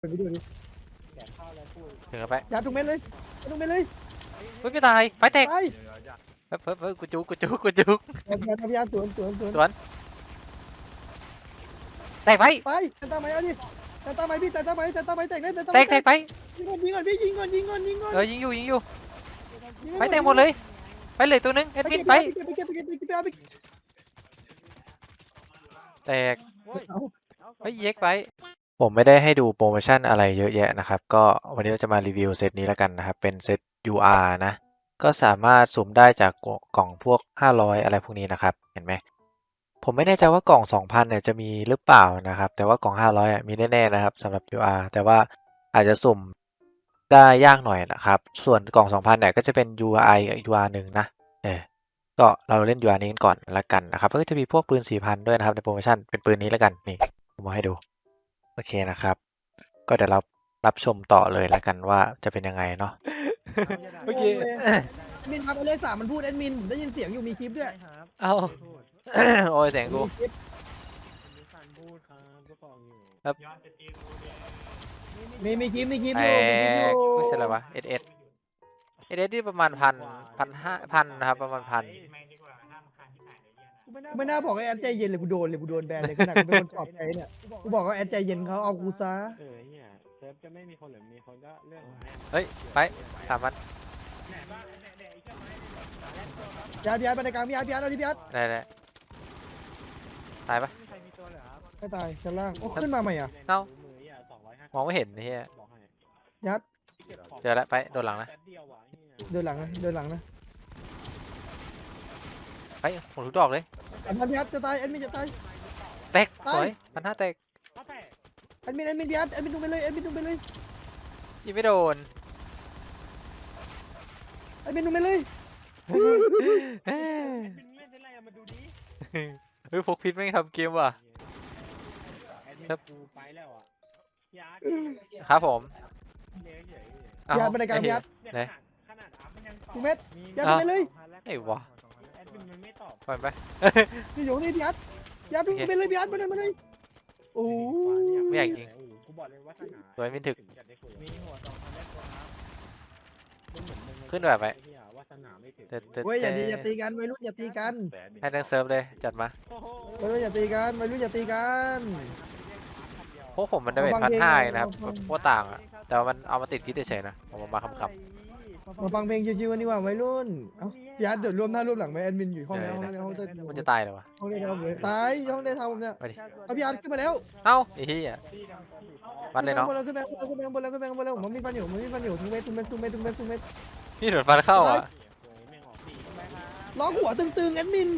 ไปดูดิถึงแล้วไปยัดทุกเม็ดเลยยัดทุกเม็ดเลยเฮ้ยไม่ตายไฟแตกไปเฮ้ยเฮ้ยเฮ้ยกูจุกกูจุกกูจุกยัดยัดยัดยัดสวนสวนสวนแตกไปไปจันตาไหมเอาดิจันตาไหมพี่จันตาไหมจันตาไหมแตกเลยจันตาไหแตมกแตกไปยิงก่อนยิงก่อนพี่ยิงก่อนยิงก่อนยิงก่อนเออยิงอยู่ยิงอยู่ยิงก่อนไปแตกหมดเลย ไปเลยตัวนึงแอดมินไปเก็บไปเก็บไปเก็บไปเก็บไปเก็บไปแตกเฮ้ยเย็กไป ผมไม่ได้ให้ดูโปรโมชั่นอะไรเยอะแยะนะครับ ก็วันนี้เราจะมารีวิวเซตนี้แล้วกันนะครับ เป็นเซต UR นะ ก็สามารถสุ่มได้จากกล่องพวก 500 อะไรพวกนี้นะครับ เห็นไหม ผมไม่แน่ใจว่ากล่อง 2,000 เนี่ยจะมีหรือเปล่านะครับ แต่ว่ากล่อง 500อะมีแน่ๆนะครับสำหรับ UR แต่ว่าอาจจะสุ่มได้ยากหน่อยนะครับ ส่วนกล่อง 2,000 เนี่ยก็จะเป็น URI กับ UR หนึ่งนะ เออ ก็เราเล่น UR นี้กันก่อนละกันนะครับ ก็จะมีพวกปืน 4,000 ด้วยนะครับในโปรโมชั่น เป็นปืนนี้แล้วกัน นี่ ผมมาให้ดู โอเคนะครับ ก็เดี๋ยวเรารับชมต่อเลยแล้วกันว่าจะเป็นยังไงเนาะเมื่อกี้แอดมินครับไอ้เลขสามมันพูดแอดมินผมได้ยินเสียงอยู่มีคลิปด้วยเอา โอ้ยเสียงกูมีคลิปครับมีมีคลิปมีคลิปแตอยู่มีคลิปอกยู่ไม่ใช่อะไรวะ S S S S ที่ประมาณพันพันห้าพันนะครับ ประมาณพัน ไม่น่าบอกให้แอดใจเย็นเลยกูโดนเลยกูโดนแบนเลยขนาดกูเป็นคนปลอบใจเนี่ยกูบอกว่าแอดใจเย็นเขาเอากูซะเออเนี่ยเซิร์ฟจะไม่มีคนหรือมีคนก็เรื่องของแม่เฮ้ยไปสามพันพี่อาร์ตพี่อาร์ตไปในกลางพี่อาร์ตพี่อาร์ตเอาดิพี่อาร์ตได้ได้ตายปะมีใครมีตัวเหรอครับไม่ตายชั้นล่างโอ้ขึ้นมาใหม่อะเอ้ามืออะสองร้อยห้ามองไม่เห็นเฮียบอกให้ยัดเก็บของเจอแล้วไปโดนหลังนะแป๊บเดียวว่ะเนี่ยเดินหลังนะเดินหลังนะ ไปหมดทุกดอกเลยอันนั้นพี่อาร์ตจะตายแอดมินจะตาย แตกสวยพันห้าแตกก็แต่แอดมินแอดมินพี่อาร์ตแอดมินลงไปเลยแอดมินลงไปเลยยิงไม่โดน แอดมินลงไปเลยเป็นเล่นได้ไรอะมาดูดิเฮ้ยพกพิษไม่งทำเกมว่ะ แอดมินครับ กูไปแล้วอะยาร์ดครับผมเดี๋ยวเดี๋ยวเอ้าพี่อาร์ตไปในกลางพี่อาร์ตเดี๋ยวไหน ขนาดขนาดอัพมันยังตอบทุกเม็ดมียัดลงไปเลยไอ้วะแอด มินมันไม่ตอบปล่อยไปพี่อยู่นี่พี่อาร์ตพี่อาร์ตลงไปเลยพี่อาร์ตมาเลยมาเลยโอ้โหไม่อยากยิง กูบอกเลยว่าสนาสวยมินถึกจะได้คุยมีหัวสองพันแรกตัวครับมันเหมือนมึงขึ้นแบบไหม อ้เหี้ยวาสนาไม่ถึงเต็ดเต็ดเว้ยอย่าตีอย่าตีกันวัยรุ่นอย่าตีกันให้ทั้งเซิร์ฟเลย จัดมาโอ้โหวัยรุ่นอย่าตีกันวัยรุ่นอย่าตีกันพวกผมมันได้เป็นเอาพันฟังห้าเพลงนะครับเอาฟังพวกต่างอะแต่ว่ามันเอามาติดพิษเฉยๆนะผมเอามาคำ มาฟังเพลงชิวๆกันดีกว่าวัยรุ่นเอ้าพี่อาร์ตเดี๋ยวรวมหน้ารวมหลังไหมแอดมินอยู่ห้องแล้วห้องแล้วห้องได้ๆมันจะตายเหรอวะ ห้องได้ทำเลยตายห้องได้ทำเนี่ยไปดิ เอาพี่อาร์ตขึ้นมาแล้วเอ้าไอ้เหี้ยวัดเลยเนาะขึ้นไปขึ้นไปขึ้นไปขึ้นไปขึ้นไปขึ้นไปแล้วผมมีฟันอยู่ผมมีฟันอยู่ทุกเม็ดทุกเม็ดทุกเม็ดทุกเม็ดทุกเม็ดพี่โดนฟันเข้าอะล้อหัวตึงๆแอดมิน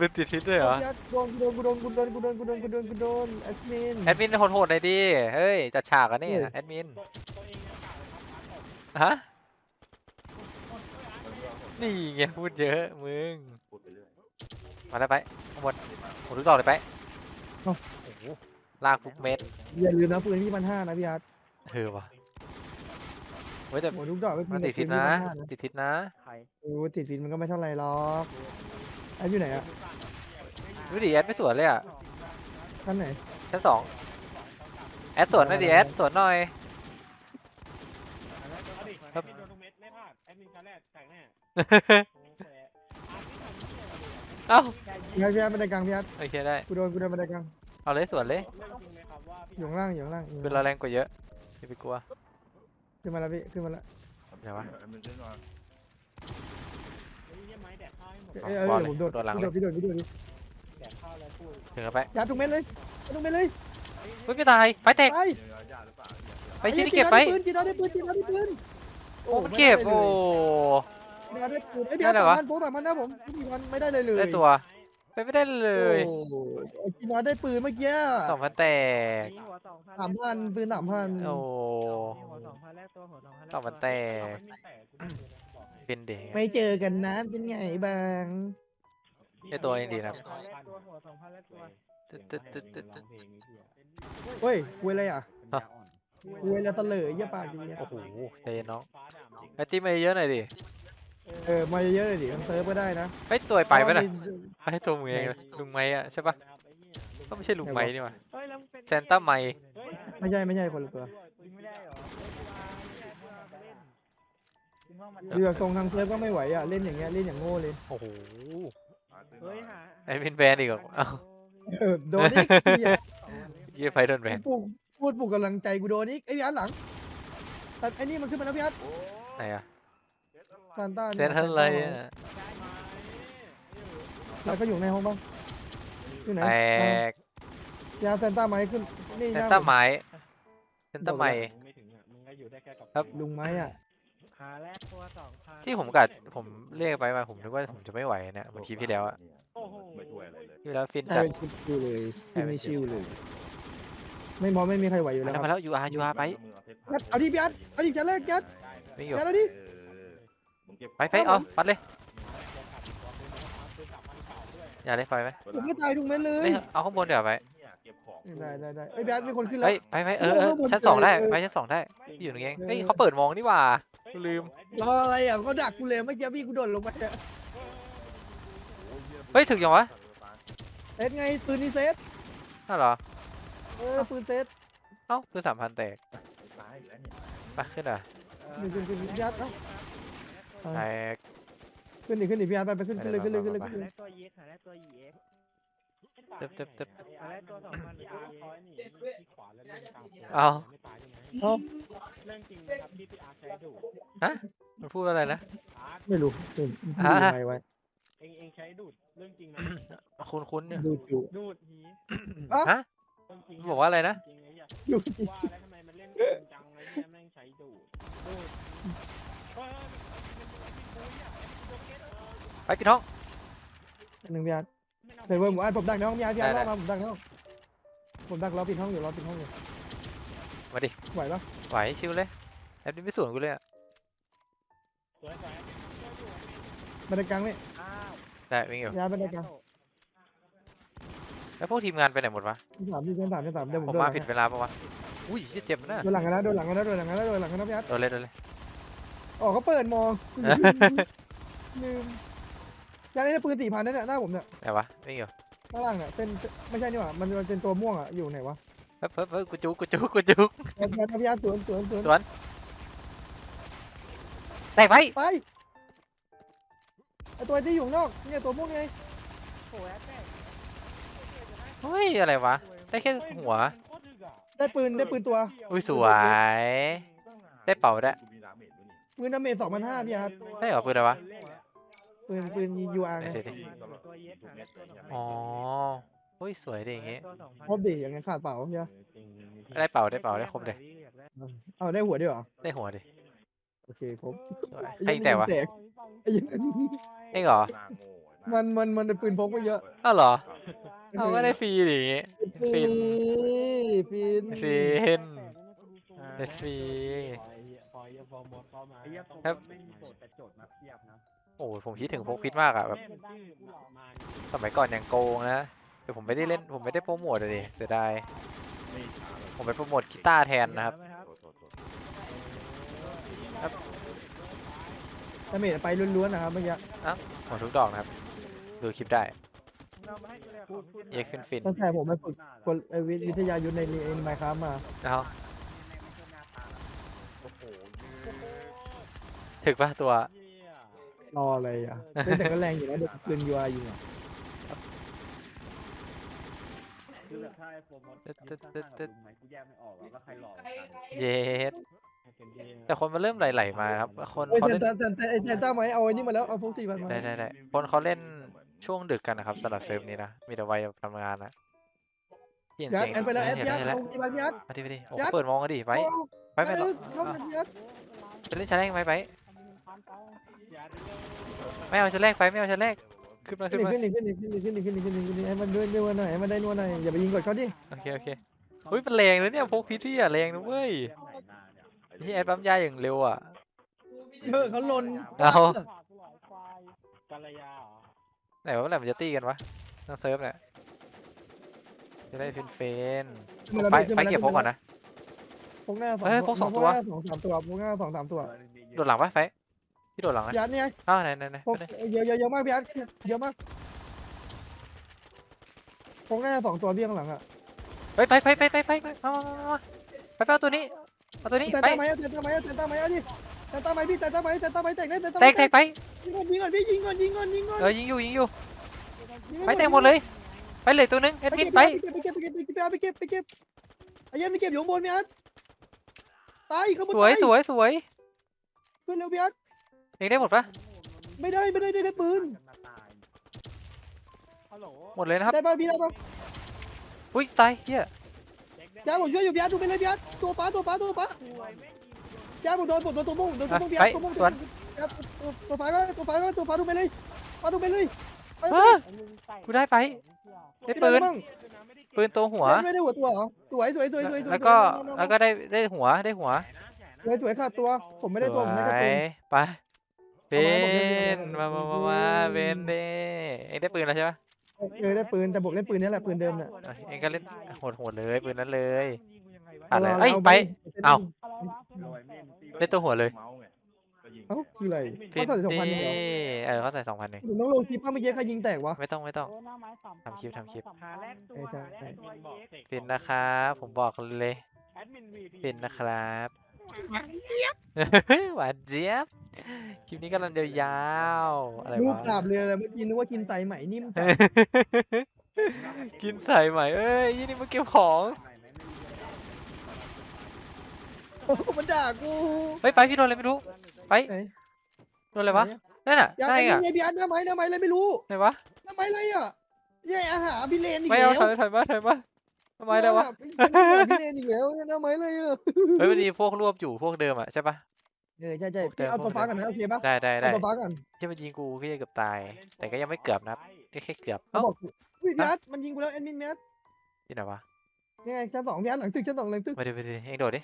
เป็นติดพิษด้วยเหรอพี่อาร์ตโดนกูโดนกูโดนกูโดนกูโดนกูโดนกูโดนแอดมินแอดมินโหดๆหน่อยดิเฮ้ยจัดฉากกันนี่เออแอดมิน ฮะนี่ไงพูดเยอะมึงมาแล้วไปข้างบนหมดทุกดอกเลยไปโอ้โหลากฟุกเม็ดอย่าลืมนะปืนที่มันห้านะพี่อาร์ตเธอวะเฮ้ยแต่หมดทุกดอกไม่มันติดพิษนะ ติดพิษนะโอ้ติดพิษมันก็ไม่เท่าไรหรอกแอดอยู่ไหนอะดูดิแอดไม่สวนเลยอะขั้นไหนชั้นสองแอดสวนหน่อยดิแอดสวนหน่อย ครับแอดมินโดนทุกเม็ดไม่พลาดแอดมินครั้งแรกแตกแน่ เอ้าพี่อาร์ตพี่อาร์ตบันไดกลางพี่อาร์ตโอเคได้ กูโดนกูโดนบันไดกลางเอาเลยสวนเลยเรื่องจริงไหมครับว่าพี่อยู่ข้างล่างอยู่ข้างล่างอยู่คือข้างเราล่างแรงกว่าเยอะอย่าไปกลัวขึ้นมาแล้วพี่ขึ้นมาแล้วเดี๋ยววะเฮ้ยเหี้ยไม้แดกข้าวให้หมดเอ้ยเอ้ยบอลเดี๋ยวผมโดดเลยโดดหลังพี่โดดพี่โดดพี่โดดแดกข้าวแล้วพูดถึงแล้วไปยัดทุกเม็ดเลยยัดทุกเม็ดเลยเฮ้ยไม่ตายไฟแตกไปไปชิ้นที่เก็บไปจีนเอาได้ปืนจีนเอาได้ปืนโอ้มันเก็บโอ้ จีนเอาได้ปืนไอ้ยเดี๋ยวได้สาเหรอมพันโป๊ะสามพันนะผมพี่พันไม่ได้เลยเลยได้ตัวไปไม่ได้เลยโอ้ไอ้จีนเอาได้ปืนเมื่อกี้ สองพันแตกมีหัวสองพันสามพันปืนสามพัน โอ้มีหัวสองพันแรกตัวหัวสองพันแรกสองพันแตกมันไม่แตกกูบอกให้เป็นเด็ก ไม่เจอกันนะเป็นไงบ้างไอ้ตัวยังดีนะตัวหัวสองพันแรกตัวตึ๊ดตึ๊ดตึ๊ดตึ๊ดตึ๊ดเฮ้ยคุยอะไรอะคุยแล้วตะเหลยเยี่ยปากดีอะโอ้โหใจเย็นน้องไอ้จิ้มมาเยอะหน่อยดิ เออมาเยอะๆเลยดิมันเซิร์ฟก็ได้นะไอ้ยตัวไปไปะน่ะเพราว่ามีไอ้ตัวมึงเองเลยลุงไม้อะใช่ปะไก็ไม่ใช่ลุงไม้นี่หว่าเฮ้ยแล้วมึงเป็นแซนต้าไมเฮ้ยไม่ใช่ไม่ใช่คนละตัวยิงไม่ได้เหรอไม่ได้เมื่อมาเล่นยิงว่ามันเรือทรงทางเซิร์ฟก็ไม่ไหวอะเล่นอย่างเงี้ยเล่นอย่างโง่เลยโอ้โหเฮ้ยหาไอ้เป็นแบนอีกเหรอเอ้าเออโดนอีกเหี้ยยี่ไฟโดนแบนปลุกพูดปลุกกำลังใจกูโดนอีกไอ้พี่อาร์ตหลังแต่ไอ้นี่มันขึ้นมาแล้วพี่อาร์ตไหนอะ ซานต้าเซนทันอะไรอะแล้วก็อยู่ในห้องบ้างอยู่ไหนแตกยาเซนต้าไหมขึ้นนี่เซนนะต้าไม้เซนต้าไมไม่ถึงอะมึงก็อยู่ได้แค่กับครับลุงไม้อะหาแรกตัวสองพันที่ผมกัดผมเรียกไปมาผมนึกว่าผมจะไม่ไหวเนี่ยเหมือนคลิปที่แล้วอะโอ้โหไม่ช่วยอะไรเลยที่แล้วฟินกลาจัยดเป็นชิวๆเลยที่ไม่ชิวเลย ไม่มองไม่มีใครไหวอยู่มาแล้วแล้วคมารับแล้วยูอาร์ยูอาร์ไปงัดเอาดิพี่อาร์ตเอาดิจัดเลยจัดวิ่งอยู่จัดเอาดิ ไปไปเอาปัดเลยอย่าเลยปล่อยไปผมไม่ตายทุกเม็ดเลยเอ้ยเอาข้างบนเดี๋ยวาไปเก็บของได้ได้ได้ไอ้ยพี่อาร์ตมีคนขึ้นแล้เฮ้วยไปไปเออเออชั้นสองได้ไปชั้นสองได้พี่อยู่ตรงนี้เองเฮ้ยเขาเปิดมองนี่หว่ากูลืมรออะไรอะก็ดักกูเลยเมื่อกี้พี่กูโดดลงไปอะเฮ้ยถึงยังวะเซตไงปืนนี่เซตน่าเหรอเออปืนเซตเอ้าคือสามพันแตกตายแล้วเนี่ยไปขึ้นอะขึ้นขึ้นขึ้นพี่อาร์ตเอ้า แตก ขึ้นดิขึ้นดิพี่อาร์ตไปไปขึ้นขึ้นเลยขึ้นเลยขึ้นเลยไปขึ้นหาเลแรยกตัวเย็กหาแรกตัวเย็กเจ็บเจ็บเจ็บ หาแรกตัวสองพันอาร์คอยหนีที่ขวาแล้วเล่นกลางตัวเอา ไม่ตายใช่ไหมเอ้าเรื่องจริงนะครับที่พี่อาร์ใช้ดูมันพูดอะไรนะ อาร์ไม่รู้ขึ้นอะทำไมไว้เองเองใช้ดูดเรื่องจริงนะคุ้นคุ้นๆเนี่ยดูจู ดูดหีฮะ เรื่องจริงบอกว่าอะไรนะจริงไอ้เหี้ยดูว่าแล้วทำไมมันเล่นจริงจังเลยเนี่ยแม่งใช้ดูดดูดเฮ้ย ไปพี่น้องหนึ่งพี่อาร์ตเสร็จเว้ยผมอ่านผมดักในห้องพี่อาร์ตพี่อาร์ตได้รอมาผมดักในห้องผมดักรอปิดห้องอยู่รอปิดห้องอยู่มาดิ ไหวปะไหวชิวเลยแอปนี้ไม่สวนกูเลยอะสวยสวยบันไดกลางนี่อ้าวได้วิ่งอยู่พี่อาร์ตบันไดกลางแล้วพวกทีมงานไปไหนหมดวะ ที่สามที่สามที่สามเดี๋ยวผมผมโดนหมาลังผิดเวลาปะวะ อุ้ยเหี้ยเจ็บนะโดนหลังกันนะโดนหลังกันนะโดนหลังกันนะโดนหลังกันนะพี่อาร์ตโดนเลยโดนเลย อ๋อเขาเปิดมองลืม ยานี่ปืนสี่พันนั่นน่ะหน้าผมเนี่ยไหนวะวิ่งอยู่ข้างล่างเนี่ยเป็นไม่ใช่นี่หว่ามันมันเป็นตัวม่วงอะอยู่ไหนวะเฮ้ยเฮ้ยเฮ้ยกูจุกกูจุกกูจุกพี่อาร์ตพี่อาร์ตสวนสวนสวนแตกไปไปไอตัวที่อยู่ข้างนอกเนี่ยตัวม่วงไงโอ้ยแตกเฮ้ยอะไรวะ ได้แค่หัว ได้ปืนได้ปืนตัว อุ้ยสวย ได้เป่าได้วยกูมีดาเมจด้วยนี่ปืนดาเมจสองพันห้าพี่อาร์ตได้เหรอปืนอะไรวะ ปืนปืนยูอาร์ไหนไงสิตัวเย็กหาแรกตัวสองพันอ๋อเฮ้ยสวยดิอย่างงี้ ตัวสองพันครบดิอย่างเงี้ยขาดเปล่าใช่ไหมได้เป่าได้เป่าได้ครบเลยเอาได้หัวด้วยเหรอได้หัวดิ โอเคครบ สวยใครยิงแตกวะ ไอ้ยังเองเหรอหน้าโง่มันมันมันเป็นปืนพกไม่เยอะอ้าวเหรอ เอาก็ได้ฟรีดิอย่างงี้ ฟิน ฟินฟิน ได้ฟรีพอยฟอร์มเข้ามาครับไม่มีโจทย์แต่โจทย์มาเทียบนะโอ้ยผมคิดถึงพวกพิษมากอะแบบแม่มันชื่อมาสมัยก่อนอย่างโกงนะแต่ผมไม่ได้เล่นผมไม่ได้โปรโมทเลยเสียดายไม่ช้าเลยผมไปโปรโมทกีตาร์แทนนะครับโทษโทษโทษดาเมจไปล้วนๆนะครับเมื่อกี้หมดทุกดอกนะครับ ดูคลิปได้เราไม่ให้กูเลยของเย็กฟินฟินตั้งแต่ผมไปฝึกกลเอ่อวิวิทยายุทธในเอ็นไมค์ครับมาแล้วโอ้โหถึกปะตัว รออะไรอะเล่นแต่ก็แรงอยู่นะเด็กปืนยูอาร์ยิงอะคือแบบถ้าไอ้โปรโมทตึ๊ดตึ๊ดตึ๊ดตึ๊ดไหมกูแยกไม่ออกว่าใครหลอกกันเย็ดแต่คนมันเริ่มไหลๆมาครับ คนเอ้ยเขาเซเล่นนต้าเซนต้าไอ้เซนต้าไหมเอาไอ้นี่มาแล้วเอาพวกสี่พันมาได้ได้ได้คนเขาเล่นช่วงดึกกันนะครับสำหรับเซิร์ฟนี้นะมีแต่วัยทำงานนะเปลี่ยนยัดเสียงแอนไปแล้วแอนเห็นยัแล้วดเห็นเอาแล้วสี่พันยัดมาดิไปดิโอ้ยัดเปิดมองกันดิไปไปไปไปหรอเข้ามายัดจะเล่นชั้นแรกไหมไป ไม่เอาชั้นแรกไปไม่เอาชั้นแรกขึ้นมาขึ้ขึ้นนอีมากขึ้นอีกขึ้นอีกขึ้นอีกขึ้นอีกขึ้นอีกขึ้นอีกขึ้นอีกให้มันด้วยด้วยหน่อยให้มันได้นวลหน่อยอย่าไปยิงกดเขาดิโอเคโอเคอุ้ยมันแรงเลยเนี่ยพกพิษที่อะแรงนะเว้ยที่แอดปั๊มยาอย่างเร็วอะเออเขาลนเอากัลยาเหรอไหนว่าเมื่อไหร่มันจะตีกันวะต้องเซิร์ฟเนี่ยจะได้ฟินเฟนๆไปไปเก็บพกก่อนนะพกหน้าสองเอ้ยพกสองตัวพกหน้าสองสามตัวพกหน้าสองสามตัวโดดหลังปะไฟ พี่โดดหลังนะยัดเนี่ยอ้าวไหนไหนไหนพกไปไหนเยอะเยอะเยอะมากพี่ยัดเยอะมากพคงหน้าสองตัวพี่ข้างหลังอะไปไปไปไปไปไปไปมามามามาไปไปเอาตัวนี้เอาตัวนี้แต่ไปตาไหมแต่ตาไหมแต่ตาไหมเอาดิแต่ตาไหมพี่แต่ตาไหมแต่ตาไหมแต่งได้แต่ตาแตกแตกไปยิงก่อนยิงก่อนพี่ยิงก่อนยิงก่อนยิงก่อนเออยิงอยู่ยิงอยู่ยิงไปแตกหมดเลยไปเลยตัวนึงเอ็ดไปมิเก็นบไปไปเก็บไปเก็บไปเก็บไปเก็บไปเก็บไปเก็บไอ้ยันไปเก็บอยู่ข้างบนพี่อาร์ตตายข้างบนสวยตาสวยสวยขึ้นเร็วพี่อา ร์ตเองได้หมดปะไม่ได้ไม่ได้ได้แค่ปืนกันมาตายฮัลโหลหมดเลยนะครับได้ป่ะพี่ได้ป่ะอุ้ยตายเฮียยาผมช่วยอยู่พี่อาร์ตดูไปเลยพี่อาร์ตตัวป้าตัวป้าตัวป้าป่วยแม่งยิงยาผมโดนผมโดนตัวมุ่งโดนตัวอะมุ่งพี่ไปอาร์ตตัวมุ่งสวนตัวตัวป้าก็ตัวป้าก็ตัวป้าดูไปเลยป้าดูไปเลยไปเออไอ้ลุงไก่กูได้ไปได้ปืนบ้างปืนตัวหัวไม่ได้หัวตัวเหรอสวยสวยสวยสวยสวยแล้วก็แล้วก็ได้ได้หัวได้หัวสวยสวยขาดตัวผมไม่ได้สตัววผมได้แค่ยปืนไป เป็นมามามามาเบนเด้เอ็งได้ปืนแล้วใช่ปะเออได้ปืนแต่ผมเล่นปืนนี้แหละปืนเดิมเนี่ยเอ้ยเองก็เล่นโหดโหดเลยปืนนั้นเลย อะไรเอ้ยไป เอ้า ได้ตัวหัวเลยเมาส์ไงก็ยิงเอ้าคืออะไรฟิเขาใส่สองพันดี้เดียวเออเขาใส่สองพันหนึ่งผมต้องลงคลิปป้าเมื่อกี้ใครยิงแตกวะ ไม่ต้องไม่ต้อง ทำคลิปทำคลิป หาแรกตัวเออใช่หาแรกตัวใช่เอ็กซ์ฟินนะครับ ผมบอกเลย แอดมิน VP ฟินนะครับ หวานเจี๊ยบคลิปนี้กำลังยาวๆอะไรรูปวะดาบเลยอะไรเมื่อกี้นึกว่ากินไตไหมนิ่มจัดกินใส่ใหม่เอ้ยยี่นี่มาเก็บของโอ้โหมันด่ากูเฮ้ยไปพี่โดนอะไรไม่รู้ไปไหนโดนอะไรวะนั่นน่ะอย่าได้ไอ้อะนี่ไงพี่อาร์ตหน้าไม้หน้าไม้อะไรไม่รู้ ไหนวะหน้าไม้อะไรอะแย่อาหารพี่เลนอีกไม่แล้เอาวถอยถอยมาถอยมา ทำไมได้วะพี่เลนอีกแล้วหน้าไม้อะไรอะเฮ้ยมันมีพวกรวบอยู่พวกเดิมอะใช่ปะ เออใช่ใช่พี่เอาตัวฟ้ากันนะโอเคปะได้ได้เอาได้ตัวฟ้ากันที่มันยิงกูก็จะเกือบตาย แต่ก็ยังไม่เกือบนะแค่เกือบเขาเอ้าบอกกูอุ้ยพี่อาร์ตมันยิงกูแล้วแอดมินแมสที่ไหนวะยังไงชั้นสองพี่อาร์ตหลังตึกชั้นสองหลังตึกไปดิไปดิเองโดดดิ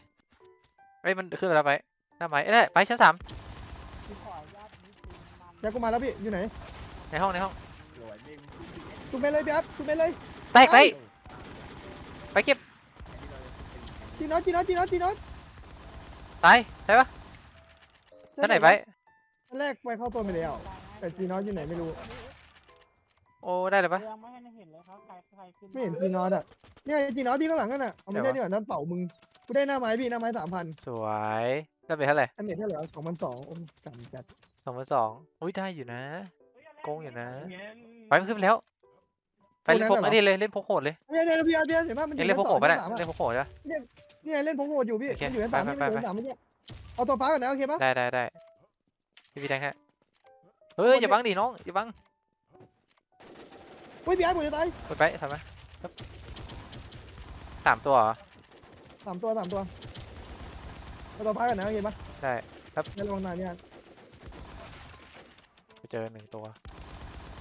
เอ้ยมันขึ้นมาแล้วไปหน้าไม้เอ้ยได้ไปชั้นสามยากูมาแล้วพี่อยู่ไหนในห้องในห้อง จุ่มไปเลยพี่อาร์ตจุ่มไปเลยแตกไปไป เก็บจีน็อตจีน็อตจีน็อตจีน็อตตายใช่ปะชั้นไหนไปชั้นแรกไปเข้าตัวไปแล้ว แต่จีน็อตอยู่ไหนไม่รู้ โอ้ได้เลยปะยังไม่ให้เห็นเลยครับใครใครขึ้นไม่เห็นจีน็อตอะเนี่ยจีน็อตพี่ข้างหลังนั่นน่ะเอาไม่ได้ดีกว่านั่นเป่ามึงกูได้หน้าไม้พี่หน้าไม้สามพันสวยได้ไปเท่าไหร่อันเนี้ยเท่าไหร่สองพันสองโอ้ยจำจัดสองพันสองอุ้ยได้อยู่นะโกงอยู่นะเงี้ยไปมันขึ้นไปแล้ว ไปเล่นพกอันนี้เลยเล่นพกโหดเลยเนี่ยเนี่ยพี่อาร์ตพี่อาร์ตเห็นป่ะมันอเอ็งยู่เล่นพชั้กนโหสอดงไปได้ชั้นสามอะเล่นพกโหดใช่ปะ เนี่ยเล่นพงโหดอยู่พี่โอเคมันอยู่ชั้นสามไปนี่ไปมันอยู่ไปชั้นสามเมื่อกี้เอาตัวฟ้าก่อนนะโอเคปะได้ได้ได้พี่พี่แทงฮะเฮ้ยอย่าบังดิน้องอย่าบังอุ้ยพี่อาร์ตผมจะตายไปไปทำไหมครับสามตัวเหรอ สามตัวสามตัวเอาตัวฟ้าก่อนนะโอเคปะได้ไม่ระวังนานพี่อาร์ตไปเจอหนึ่งตัว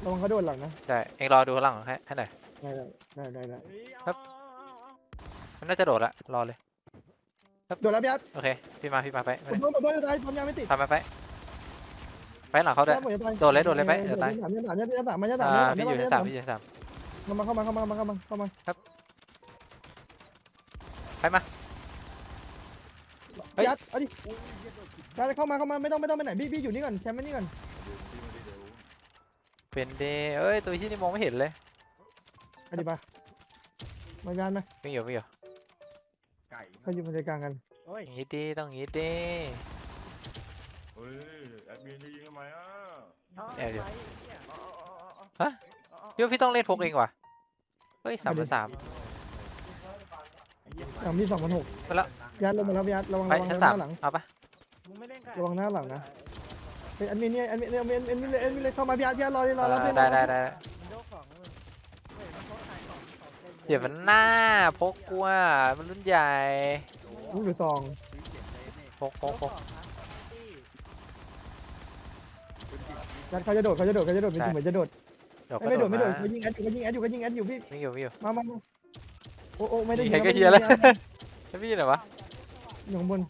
ระวังเขาโดนหลังนะได้เอ็งรอดูข้างหลังให้ให้หน่อยได้ได้ได้ได้ได้ครับ มันน่าจะโดดละรอเลย โดนแล้วพี่อาร์ตโอเค พี่มาพี่มาไปผมโดนผมโดนจะตายผมยังไม่ติดทำไปไปไปหลังเขาด้วย ผมจะตายโดนเลยโดนเลยไปเดี๋ยวตายชั้นสามชั้นสามชั้นสามชั้นสามอ่าชั้นพี่อยู่สามชั้นสามพี่อยู่ชั้นสามเข้ามาเข้ามาเข้ามาเข้ามาเข้ามาไปมาเฮ้ยพี่อาร์ตเอาดิพี่อาร์ตเข้ามาเข้ามาไม่ต้องไม่ต้องไปไหนพี่พี่อยู่นี่ก่อนแคมป์ไว้นี่ก่อน เป็นเดย์เอ้ย ตัวที่นี่มองไม่เห็นเลยเอาดิปะมายานไหมไม่อยู่ไม่อยู่ไก่เขาอยู่บนใจกลางกันโอ้ยอย่างงี้ดีต้องอย่างงี้ดีเฮ้ยแอดมินจะยิงทำไมอะแอบเดี๋ยวอ๋ออ๋ออ๋อพี่ว่าพี่ต้องเล่นพกเองว่ะเฮ้ยสามต่อสามสามพี่สองพันหกไปแล้วพี่อาร์ตลงมาแล้วพี่อาร์ตระวังไประวังชั้นหสามน้าหลังเอาปะมึงไม่เล่นกันระวังหน้าหลังนะ เฮ้ยอันนี้เนี่ยอันนี้เนี่ยอันนี้อันนี้เลยอันนี้เลยเข้ามาพี่อาร์ตพี่อาร์ตรอเลยรอรับเอเพื่ออนได้รอได้รับได้มันโยกของเลยเฮ้ยมันโคตรขายของของต็ลเดี๋ยวมันหน้าพกกูอะมันรุ่นใหญ่ลูกหรือซองพกพกพก ยัดเขาจะโดดเขาจะโดดเขาจะโดดเป็นใช่เหมือนจะโดดเดี๋ยวก็ไม่โดโดดดไม่มาโดดเขายิงแอดอยู่เขายิงแอดอยู่เขายิงแอดอยู่พี่ไม่อยู่ไม่อยู่มามามาโอ้โอ้ไม่ได้ยิงยิงใครก็ไม่ได้เฮียแล้วงนะแล้วพี่ไหนวะอยู่ข้างบน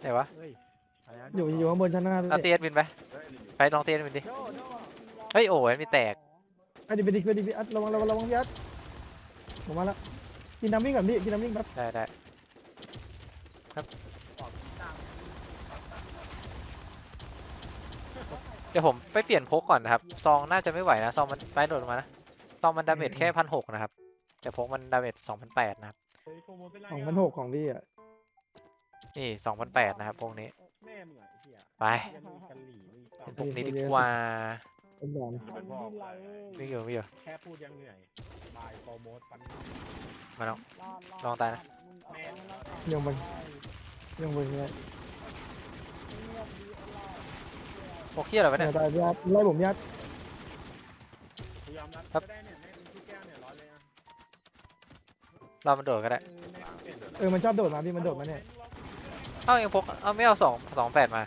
ไหนวะเฮ้ย อะไรนะอยู่อยู่ข้างบนชั้นหน้าเอาพี่เตียนบินไปเฮ้ยนี่อยู่ไปลองเตียนบินดิโดโดเฮ้ยโอ้ยมีแตกไอ้ดิไปดิไปดิพี่อัดระวังระวังระวังพี่อัดผมมาแล้วกินน้ำวิ่งก่อนพี่กินน้ำวิ่งแป๊บได้ได้ครับเดี๋ยวผมไปเปลี่ยนพกก่อนนะครับซองน่าจะไม่ไหวนะซองมันไปโดดลงมานะตอนมันดาเมจแค่พันหกนะครับแต่พกมันดาเมจสองพันแปดนะครับเฮ้ยโปรโมทเป็นไรของอะมันหกของพี่อะนี่สองพันแปดนะครับพวกนี้แม่มึงอะไอ้เหี้ยไปยังมีกะหรี่มีต่อเป็นพวกนี้ดีกว่าเป็นแบบจะเป็นพ่อใครไม่อยู่ไม่อยู่แค่พูดยังเหนื่อยบายโปรโมทปันมาลองลองตายนะ แม่ยังมันยังมันเนี่ยพวกเหี้ยอะไรวะเนี่เนี่ยยตายพี่อาร์ตไล่ผมพี่อาร์ตกูยอมรับครับก็ได้เนี่ยแม่มึงชื่อแก้วเนี่ยร้อยเลยอะเรามันโดดก็ได้เออแม่มึงเปลี่ยนเถอะเออมันชอบโดดมาพี่มันโดดมาเนี่ย เอ้ายังพกเอาไม่เอาสองสองแปดมา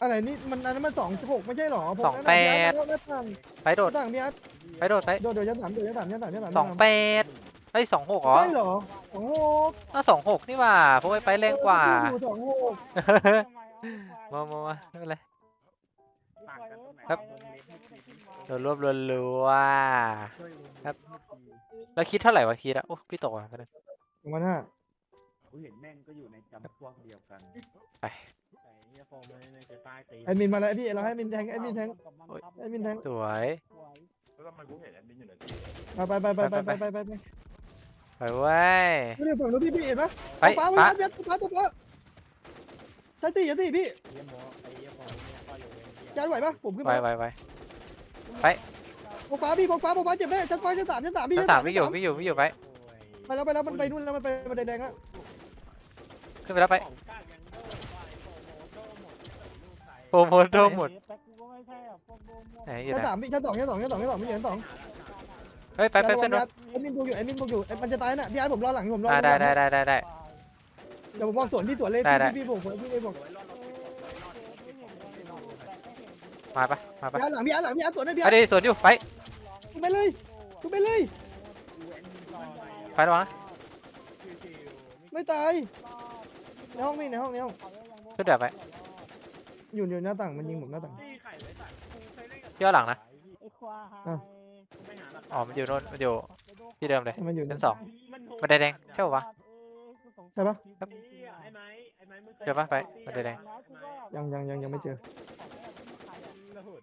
อะไรนี่มันอันนั้นมันสองหกไม่ใช่หรอผมสองแปด หน้าต่างไปโดดหน้าต่างพี่อาร์ตไปโดดไปโดดโดดยัดสามโดดยัดสามยัดสามยัดสามยัดสามสองแปดเฮ้ยสองหกเหรอใช่เหรอสองหกอ้าวสองหกนี่หว่าพวกไอ้ไปแรงกว่า อยู่สองหกมามามาไม่เป็นไรต่างกันตรงไหนครับวงเล็บให้คิดโดดรวบรัวช่วยวงเล็ครับให้คิดๆแล้วคิดเท่าไหร่วะคิดอะโอ้พี่ตกอะไปเลยสองพันห้า กูเห็นแม่งก็อยู่ในจำพวกเดียวกันไปแต่ไอ้เหี้ยโฟมมันเนี่ยจะใต้ตีนแอดมินมาแล้วพี่เราให้แอดมินแทงแอดมินแทง โอ้ย แอดมินแทง สวย แล้วทำไมกูเห็นแอดมินอยู่ในที่เอาไปไปไปไปไปไปไปไปไปเว้ยไม่ได้ฝั่งนู้นพี่พี่เห็นปะไปฟ้าปะฟ้ายัดฟ้าตัวฟ้าใช่ตีอย่าตีพี่เยี่ยมโมไอ้เยี่ยมโมเนี่ยก็อยู่เองเหี้ยยัดไหวปะผมขึ้นไปมาไปไปโปฟ้าพี่โปฟ้าโปฟ้าเจ็บแน่ชั้นฟ้าชั้นสามชั้นสามพี่ชั้นสามไม่อยู่ไม่อยู่ไม่อยู่ไปโอ้ยไปแล้วไปแล้วมันไปนู่นแล้วมันไปบันไดแดงอะ ขึ้นไปแล้วไปของกลางยังโดนไปโปรโมทโดนหมดโปรโมทโดนหมดแต่กูก็ไม่ใช่อะพวกโดนหมดไหนอยู่ชั้นไหนสามพี่ชั้นสองชั้นสองชั้นสองชั้นสองพี่ชั้นสองเฮ้ยไปไปขึ้นรถแอดมินดูอยู่แอดมินดูอยู่มันจะตายน่ะพี่อาร์ตผมรอหลังผมรออ่าได้ได้ได้ได้ได้ เดี๋ยวผมบอกสวนพี่สวนเลยได้ได้ พี่พี่ผมพี่พี่ผมมาปะมาปะพี่อาร์ตหลังพี่อาร์ตหลังพี่อาร์ตสวนให้พี่ไปอาร์ตดิสวนอยู่ไปทุบไปเลยทุบไปเลย ไประวังนะไม่ตาย ในห้องพี่ในห้องในห้องขึ้นเดี๋ยวไปอยู่อยู่หน้าต่างมันยิงผมหน้าต่างนี่ไข่ไว้สัตว์กูเคยเล่นกับย่อหลังนะ ไอ้ควายอะไม่หาหลักฐานอ๋อมันอยู่โน่นมันอยู่ที่เดิมเลย มันอยู่ ชั้นสองบันไดแดงใช่ปะวะ ใช่ปะครับไอ้ไม้ไอ้ไม้มึงคยเจอปะไปบันไดแดง ยังยังยังยังไม่เจอ ระหุด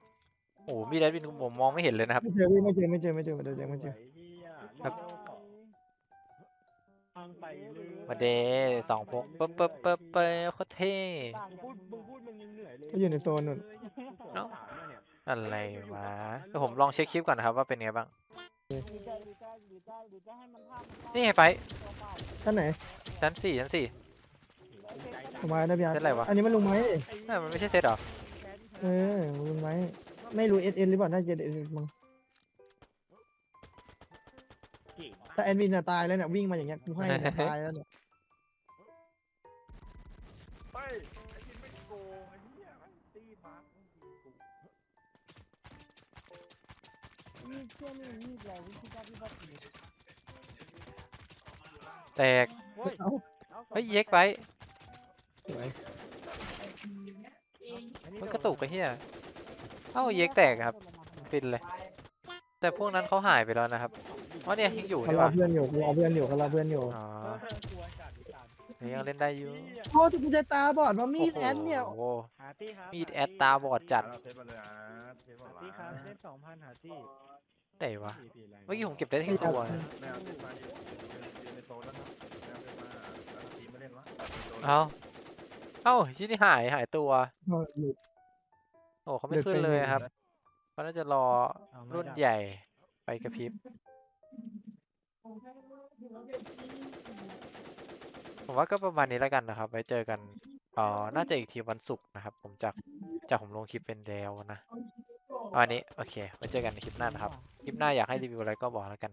โอ้โหมีแดดบินผมมองไม่เห็นเลยนะครับ ไม่เจอพี่ไม่เจอไม่เจอไม่เจอบันไดแดงไม่เจอสวยเหี้ย ครับ ทางไปเลยมาเดสองพกปึ๊บปึ๊บปึ๊บปึ๊บโคตรเท่ มึงพูดมึงพูดมึงยังเหนื่อยเลยก็อยู่ในโซนนู่นเอ้าอะไรวะเดี๋ยวผมลองเช็คคลิปก่อนนะครับว่าเป็นไงบ้าง นี่ไงไปท่านไหนชั้นสี่ชั้นสี่ ลงไม้นะพี่อาร์ตเป็นไรวะ อันนี้มันลงไม้ดิเอ้ยมันไม่ใช่เซตเหรอ เออมันลงไม้ไม่รู้เอสเอ็นหรือเปล่าน่าจะเอสเอ็นมั้ง แต่แอดมินน่ะตายแล้วเนี่ยวิ่งมาอย่างเงี้ยกูให้เนี่ยตายแล้วเนี่ยเฮ้ยไอ้กินไม่โกงไอ้เหี้ยมันตีมาร์คมันยิงกูแตก เฮ้ยเอ้าเฮ้ยเย็กไป สวยมันกระตุกไอ้เหี้ยเอ้าเย็กแตกครับ ฟินเลย แต่พวกนั้นเขาหายไปแล้วนะครับ อ๋อเนี่ยยังอยู่เขาใช่รอปะเพื่อนอยู่เขารอเพื่อนอยู่เขารอเพื่อนอยู่อ๋อตัวจัดจัดเดี๋ยวยังเล่นได้อยู่โอ้ที่กูจะตาบอดเพราะมีดแอดเนี่ยโอ้โห หาตี้ครับมีดแอดตาบอดจัดเอาเทปมาเลยอะเทปมาหาตี้ครับละเล่นสองพันหาตี้ไหนวะสี่สี่อะไรเมื่อกี้ผมเก็บได้ที่ตัวนะไม่เอาเทปมาอยู่อยู่ในโซนแล้วครับไม่เอาเทปมาเอาทีมไม่เล่นวะโซนเอ้าเอ้าชิ้นที่หายหายตัว เอาอยู่โอ้เขาไม่เดี๋ยวขึ้นไปเลยดูครับเขาน่าจะรอเอาไม่รุ่นได้ใหญ่ไปกระพริบ ผมว่าก็ประมาณนี้แล้วกันนะครับ ไว้เจอกันเอ่อน่าจะอีกทีวันศุกร์นะครับ ผมจากจากผมลงคลิปเป็นแล้วนะอันนี้โอเค ไว้เจอกันในคลิปหน้านะครับ คลิปหน้าอยากให้รีวิวอะไรก็บอกแล้วกัน